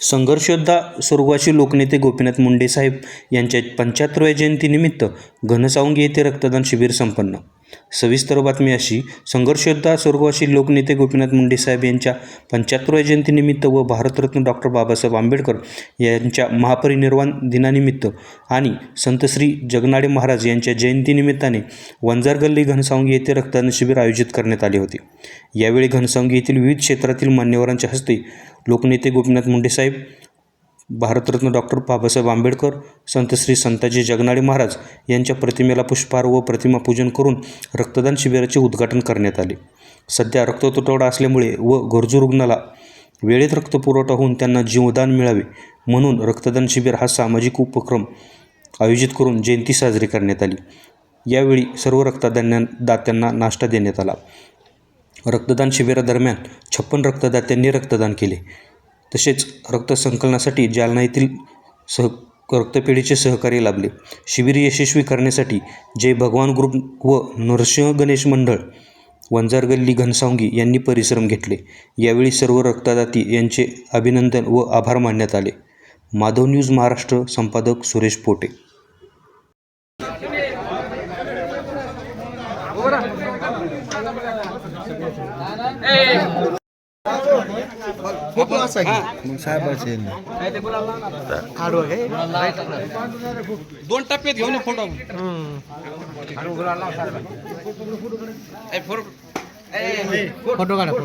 संघर्षयोद्धा स्वर्गवासी लोकनेते गोपीनाथ मुंडे साहेब यांच्या पंच्याहत्तरव्या जयंतीनिमित्त घनसावंगी येथे रक्तदान शिबिर संपन्न. सविस्तर बातमी अशी. संघर्षयोद्धा स्वर्गवासी लोकनेते गोपीनाथ मुंडे साहेब यांच्या पंच्याहत्तरव्या जयंतीनिमित्त व भारतरत्न डॉक्टर बाबासाहेब आंबेडकर यांच्या महापरिनिर्वाण दिनानिमित्त आणि संत श्री जगनाडे महाराज यांच्या जयंतीनिमित्ताने वंजार गल्ली घनसावंगी येथे रक्तदान शिबिर आयोजित करण्यात आले होते. यावेळी घनसावंगी येथील विविध क्षेत्रातील मान्यवरांच्या हस्ते लोकनेते गोपीनाथ मुंडे साहेब भारतरत्न डॉक्टर बाबासाहेब आंबेडकर संत श्री संताजी जगनाडे महाराज यांच्या प्रतिमेला पुष्पहार व प्रतिमा पूजन करून रक्तदान शिबिराचे उद्घाटन करण्यात आले. सध्या रक्ततुटवडा असल्यामुळे व गरजू रुग्णाला वेळेत रक्तपुरवठा होऊन त्यांना जीवदान मिळावे म्हणून रक्तदान शिबिर हा सामाजिक उपक्रम आयोजित करून जयंती साजरी करण्यात आली. यावेळी सर्व रक्तदान्या दात्यांना नाश्ता देण्यात आला. रक्तदान शिबिरादरम्यान छप्पन रक्तदात्यांनी रक्तदान केले. तसेच रक्तसंकलनासाठी जालना येथील सह रक्तपेढीचे सहकार्य लाभले. शिबिर यशस्वी करण्यासाठी जय भगवान ग्रुप व नरसिंह गणेश मंडळ वंजार गल्ली घनसावंगी यांनी परिश्रम घेतले. यावेळी सर्व रक्तदाती यांचे अभिनंदन व आभार मानण्यात आले. माधव न्यूज महाराष्ट्र संपादक सुरेश पोटे. दोन टप्प्यात घेऊन फोटो. फोटो काढा फोटो.